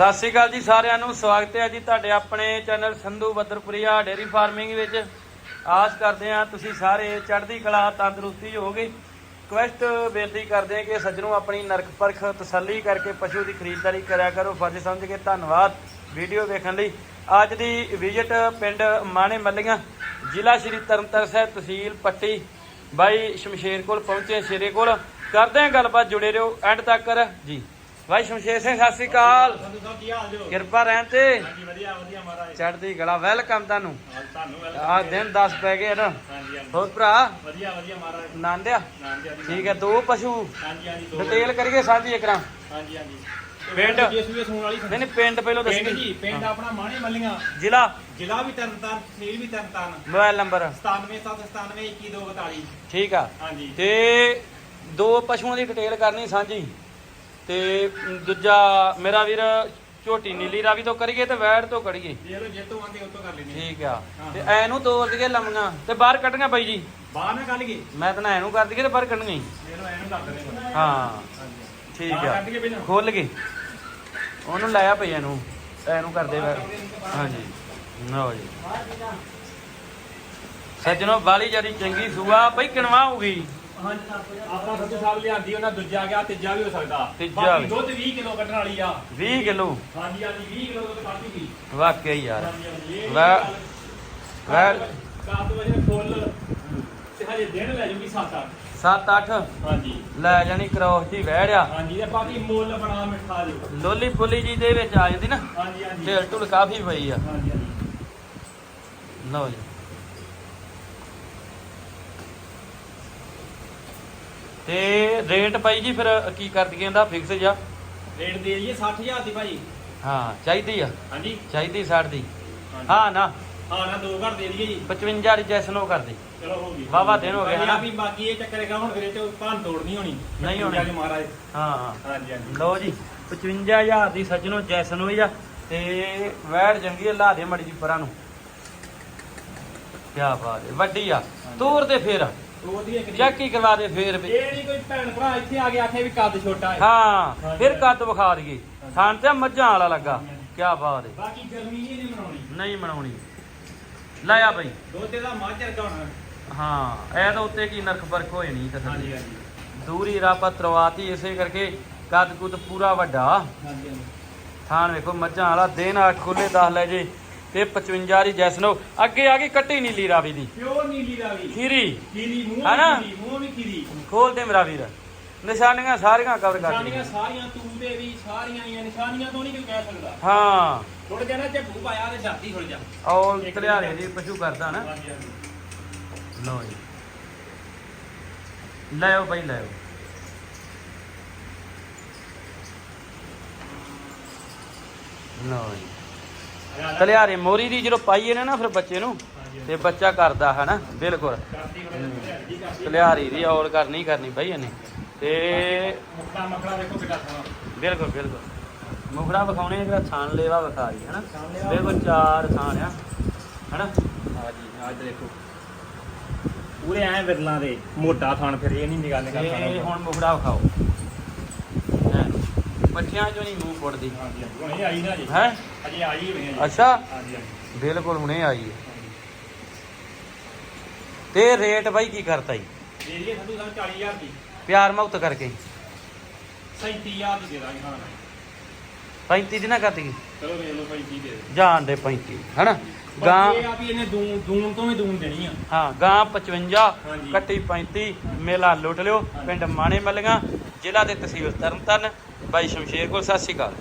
ਸਤਿ ਸ਼੍ਰੀ ਅਕਾਲ ਜੀ ਸਾਰਿਆਂ ਨੂੰ, ਸਵਾਗਤ ਹੈ ਜੀ ਤੁਹਾਡੇ ਆਪਣੇ channel Sandhu Baddarpuria dairy farming ਵਿੱਚ। ਆਸ ਕਰਦੇ ਹਾਂ ਤੁਸੀਂ ਸਾਰੇ ਚੜ੍ਹਦੀ ਕਲਾ, ਤੰਦਰੁਸਤੀ ਹੋਗੇ ਕੁਐਸਟ ਬੇਨਤੀ ਕਰਦੇ ਹਾਂ ਕਿ ਸੱਜਣੋਂ ਆਪਣੀ ਨਰਕ ਪਰਖ ਤਸੱਲੀ ਕਰਕੇ ਪਸ਼ੂ ਦੀ ਖਰੀਦਦਾਰੀ ਕਰਿਆ ਕਰੋ। ਫਰਜ਼ ਸਮਝ ਕੇ ਧੰਨਵਾਦ ਵੀਡੀਓ ਵੇਖਣ ਲਈ। ਅੱਜ ਦੀ ਵਿਜ਼ਿਟ ਪਿੰਡ ਮਾਣੇ ਮੱਲੀਆਂ, ਜ਼ਿਲ੍ਹਾ ਸ਼੍ਰੀ ਤਰਨਤਾਰਨ ਸਾਹਿਬ ਤਹਿਸੀਲ ਪੱਟੀ। ਬਾਈ ਸ਼ਮਸ਼ੇਰ ਕੋਲ ਪਹੁੰਚੇ, ਸ਼ੇਰੇ ਕੋਲ। ਕਰਦੇ ਹਾਂ ਗੱਲਬਾਤ, ਜੁੜੇ ਰਹੋ। ਐਂਡ ਤੱਕ। ਜੀ। ਬਾਈ ਸ਼ਮਸ਼ੇਰ ਸਿੰਘ ਸਤਿ ਸ਼੍ਰੀ ਅਕਾਲ। ਕਿਰਪਾ ਰਹਿਣ ਤੇ। ਚੜ੍ਹਦੀ ਗਲਾ ਵੈਲਕਮ ਤੁਹਾਨੂੰ। ਆ ਦਿਨ 10 ਪੈ ਗਏ ਨਾ ਹੋਰ ਭਰਾ? ਵਧੀਆ ਵਧੀਆ ਮਹਾਰਾਜ। ਨੰਦਿਆ ਠੀਕ ਹੈ ਦੋ ਪਸ਼ੂ। ਡਿਟੇਲ ਕਰੀਏ ਸਾਂਝੀ ਇਕਰਾਂ ਹਾਂਜੀ ਹਾਂਜੀ। ਪਿੰਡ? ਨਹੀਂ ਨਹੀਂ ਪਿੰਡ ਪਹਿਲਾਂ ਪਿੰਡ ਦੱਸੀ ਜੀ ਪਿੰਡ ਆਪਣਾ ਮਾਣੇ ਮੱਲੀਆਂ। ਜ਼ਿਲ੍ਹਾ? ਜ਼ਿਲ੍ਹਾ ਵੀ ਤਰਨਤਾਰਨ ਤਹਿਸੀਲ ਵੀ ਤਰਨਤਾਰਨ। Mobile number? 9797912242 ਠੀਕ ਆ। ਹਾਂਜੀ। ਤੇ ਦੋ ਪਸ਼ੂਆਂ ਦੀ ਡਿਟੇਲ ਕਰਨੀ ਸਾਂਝੀ। ਤੇ ਦੂਜਾ ਮੇਰਾ ਵੀਰ ਝੋਟੀ ਨੀਲੀ ਰਾਵੀ ਤੋਂ ਕਰੀਏ ਤੇ ਵੈੜ ਤੋਂ ਕਰੀਏ? ਜੇ ਲੋ ਜਿੱਤੋਂ ਆਂਦੇ ਉਤੋਂ ਕਰ ਲੈਨੇ ਠੀਕ ਆ। ਹਾਂ। ਤੇ ਐ ਨੂੰ ਤੋੜ ਦਈਏ ਲੰਮੀਆਂ। ਤੇ ਬਾਹਰ ਕੱਢੀਆਂ ਬਾਈ ਜੀ। ਬਾਹਰ ਨਾ ਕੱਢ ਗਏ ਮੈਂ ਤਾਂ ਨਾ ਐਨੂੰ ਕਰ ਦਈਏ ਤੇ ਬਾਹਰ ਹੀ। ਕਰ ਦਨੇ ਹਾਂ। ਠੀਕ ਆ। ਖੋਲ ਕੇ। ਉਹਨੂੰ ਲਾਇਆ ਪਈ ਇਹਨੂੰ ਇਹਨੂੰ ਕਰਦੇ ਵੇ ਹਾਂਜੀ। ਲਓ ਜੀ। ਸੱਜਣੋ ਬਾਲੀ ਜਿਆਦੀ ਚੰਗੀ ਸੂਆ ਬਈ ਕਿਣਵਾ ਹੋਊਗੀ ਆਪਣਾ ਸੰਧੂ ਸਾਹਿਬ ਲਿਆਂਦੀ ਉਹਨਾਂ ਦੂਜਾ ਗਿਆ ਤੀਜਾ ਵੀ ਹੋ ਸਕਦਾ। ਤੀਜਾ ਬਾਕੀ ਵੀ। ਦੁੱਧ 20 ਕਿਲੋ ਕੱਢਣ ਵਾਲੀ ਆ। 20 ਕਿਲੋ। ਹਾਂਜੀ ਹਾਂਜੀ 20 ਕਿਲੋ ਦੁੱਧ ਕੱਢ ਦੂਗੀ ਵਾਕਿਆ ਹੀ ਯਾਰ। ਹਾਂਜੀ ਹਾਂਜੀ ਇਹ ਵੈ- ਵੈ- ਕਾਤ ਵਜੇ ਫੁੱਲ ਤੇ ਹਜੇ ਦਿਨ ਲੈ ਜੂਗੀ 7-8 7-8 ਹਾਂਜੀ। ਲੈ ਜਾਣੀ ਕਰੋਸ ਜੀ ਵਹਿੜਿਆ ਹਾਂਜੀ ਤੇ ਬਾਕੀ ਮੁੱਲ ਬਣਾ ਮਿੱਠਾ ਜੋ। ਲੋਲੀ ਪੁਲੀ ਜੀ ਦੇ ਵਿੱਚ ਆ ਜਾਂਦੀ ਨਾ। ਹਾਂਜੀ ਹਾਂਜੀ। ਢੇਲ ਢੁਲ ਕਾਫੀ ਪਈ ਆ। ਹਾਂਜੀ ਹਾਂਜੀ। ਲਓ ਜੀ। ਤੇ ਰੇਟ ਬਾਈ ਜੀ ਫਿਰ ਕੀ ਕਰ ਦਈਏ ਇਹਦਾ ਫਿਕਸ ਜਾ ਰੇਟ ਦੇ ਦਈਏ 60000 ਦੀ ਭਾਜੀ ਹਾਂ ਚਾਹੀਦੀ ਆ। ਹਾਂਜੀ। ਚਾਹੀਦੀ 60 ਦੀ। ਹਾਂਜੀ। ਹਾਂ ਨਾ। ਹਾਂ ਨਾ ਦੋ ਘਰ ਦੇ ਦਈਏ ਜੀ। 55 ਦੀ ਜੈਸਨੋ ਕਰ ਦੇ ਚਲੋ ਹੋ ਗਈ। ਵਾਹਵਾ ਦਿਨ ਹੋ ਗਏ ਹਨਾ? ਆ ਵੀ ਬਾਕੀ ਇਹ ਚੱਕਰ ਹੈਗਾ ਹੁਣ ਫਿਰ ਤੇ ਭਾਂ ਤੋੜ ਨਹੀਂ ਹੋਣੀ। ਨਹੀਂ ਹੋਣੀ। ਜੀ ਮਹਾਰਾਜ। ਹਾਂ ਹਾਂਜੀ ਹਾਂਜੀ। ਲਓ ਜੀ 55000 ਦੀ ਸੱਜਣੋ ਜੈਸਨੋ ਹੀ ਆ ਤੇ ਵੈੜ ਜੰਗੀ ਆ, ਲਾ ਦੇ ਮੜੀ ਜੀ ਪਰਾਂ ਨੂੰ। ਕੀ ਬਾਤ ਹੈ ਵੱਡੀ ਆ। ਤੋਰ ਦੇ ਫੇਰ। ਇੱਕ ਚੈੱਕ ਹੀ ਕਰਵਾ ਦੇ ਫੇਰ ਵੀ। ਇਹ ਨਹੀਂ ਕੋਈ ਭੈਣ ਭਰਾ ਇੱਥੇ ਆ ਕੇ ਆਖੇ ਵੀ ਕੱਦ ਛੋਟਾ ਹੈ। ਹਾਂ ਫਿਰ ਕੱਦ ਵਿਖਾ ਦਈਏ। ਥਾਂ ਤੇ ਮੱਝਾਂ ਵਾਲਾ ਲੱਗਾ। ਕੀ ਬਾਤ ਹੈ। ਬਾਕੀ ਗਰਮੀ ਨਹੀਂ ਮਨਾਉਣੀ। ਨਹੀਂ ਬਣਾਉਣੀ ਲਾਇਆ ਬਈ। ਦੁੱਧ ਦਾ ਮਾਝਰ ਕੌਣ ਹਾਂ ਇਹ ਤਾਂ ਉੱਤੇ ਕੀ ਨਰਖ ਫ਼ਰਕ ਹੋ ਜਾਣੀ ਹਾਂਜੀ ਤਸੱਲੀ ਹਾਂਜੀ। ਦੂਰੀ ਰਾਪਾ ਤਰਵਾਤੀ ਇਸੇ ਕਰਕੇ ਕੱਦ ਕੁੱਦ ਪੂਰਾ ਵੱਡਾ। ਹਾਂਜੀ ਹਾਂਜੀ। ਥਾਣ ਵੇਖੋ ਮੱਝਾਂ ਵਾਲਾ ਦਿਨ ਆ ਖੁੱਲੇ 10 ਲੈ ਜੇ। ਤੇ 55 ਦੀ ਜੈਸਨੋ ਅੱਗੇ ਆ ਗਈ ਕੱਟੀ ਨੀਲੀ ਰਾਵੀ ਦੀ। ਪਿਓਰ ਨੀਲੀ ਰਾਵੀ। ਖੀਰੀ। ਖੀਰੀ ਮੂੰਹ ਹਨਾ? ਮੂੰਹ ਵੀ ਖੀਰੀ। ਖੋਲ ਦੇ ਮੇਰਾ ਵੀਰ। ਨਿਸ਼ਾਨੀਆਂ ਸਾਰੀਆਂ ਕਵਰ ਕਰ ਨਿਸ਼ਾਨੀਆਂ ਦਿੱਤੀਆਂ। ਸਾਰੀਆਂ ਤੂੰ ਦੇ ਵੀ ਸਾਰੀਆਂ ਆਈਆਂ ਨਿਸ਼ਾਨੀਆਂ ਤੋਂ ਨਹੀਂ ਕੋਈ ਕਹਿ ਸਕਦਾ। ਹਾਂ। ਥੋੜਾ ਜਿਹਾ ਨਾ ਝੱਬੂ ਪਾਇਆ ਤੇ ਛਾਤੀ ਖੁੱਲ ਜਾ ਔਰ ਤਲਿਆਰੇ ਦੀ ਪਸ਼ੂ ਕਰਦਾ ਨਾ। ਲਓ ਜੀ। ਲੈਓ ਬਈ ਲੈਓ ਲਓ ਜੀ। ਤਲਿਆਰੇ ਮੋਰੀ ਦੀ ਜਦੋਂ ਪਾਈਏ ਨੇ ਨਾ ਫਿਰ ਬੱਚੇ ਨੂੰ ਤੇ ਬੱਚਾ ਕਰਦਾ ਹੈ ਨਾ ਬਿਲਕੁਲ। ਕਰਦੀ ਜੀ ਕਰਦੀ ਤਲਿਆਰੀ ਦੀ ਔਲ ਕਰਨੀ ਕਰਨੀ ਬਈ ਇਹਨੇ। ਤੇ ਮੁੱਕਾ ਮੱਕੜਾ ਦੇਖੋ ਕਿੱਡਾ ਸੋਹਣਾ ਬਿਲਕੁਲ ਬਿਲਕੁਲ। ਮੁਖੜਾ ਵਿਖਾਉਣੇ ਜਿਹੜਾ ਥਾਣ ਲੇਵਾ ਵਿਖਾ ਰਹੀ ਹੈ ਨਾ। ਥਾਣ ਲੇਵਾ। ਬਿਲਕੁਲ ਚਾਰ ਥਾਣ ਆ ਹਨਾ? ਹਾਂਜੀ ਅੱਜ ਦੇਖੋ। ਪੂਰੇ ਐ ਵਿਰਲਾਂ ਦੇ ਮੋਟਾ ਥਣ ਫਿਰ ਇਹ ਨਹੀਂ ਨਿਗਾਹ ਇਹ ਹੁਣ ਮੁਖੜਾ ਵਿਖਾਓ। ਪੱਠਿਆਂ ਚੋਂ ਨਹੀਂ ਮੂੰਹ ਫੁੱਟਦੀ। ਹਾਂਜੀ ਹਾਂਜੀ। ਹੁਣ ਆਈ ਨਾ ਜੀ। ਹੈ? ਅਜੇ ਆਈ ਹੋਈ ਹੈ ਅੱਛਾ। ਹਾਂਜੀ ਹਾਂਜੀ। ਬਿਲਕੁਲ ਹੁਣੇ ਆਈ ਹੈ। ਤੇ ਰੇਟ ਬਾਈ ਕੀ ਕਰਤਾ ਜੀ? ਦੇ ਦਈਏ ਸੰਧੂ ਸਾਹਿਬ 40000 ਦੀ। ਪਿਆਰ ਮੁਕਤ ਕਰਕੇ। 37000 ਦੀ ਦੇ ਦਾਂਗੇ ਹਾਂ। 35 ਦੀ ਨਾ ਕਰਤੀ ਚਲੋ ਵੇਖ ਲਓ ਭਾਈ ਕੀ ਦੇ ਦੇ ਜਾਣ ਦੇ 35 ਹਨਾ? ਗਾਂ ਇਹ ਆ ਵੀ ਇਹਨੇ ਦੂਨ ਦੂਨ ਤੋਂ ਵੀ ਦੂਨ ਦੇਣੀ ਆ। ਹਾਂ ਗਾਂ 55 ਹਾਂਜੀ। ਕੱਟੀ 35 ਮੇਲਾ ਲੁੱਟ ਲਿਓ ਪਿੰਡ ਮਾਣੇ ਮੱਲੀਆਂ। ਜ਼ਿਲ੍ਹਾ ਦੇ ਤਹਿਸੀਲ ਤਰਨਤਾਰਨ ਬਾਈ ਸ਼ਮਸ਼ੇਰ ਕੋਲ ਸਤਿ ਸ਼੍ਰੀ ਅਕਾਲ।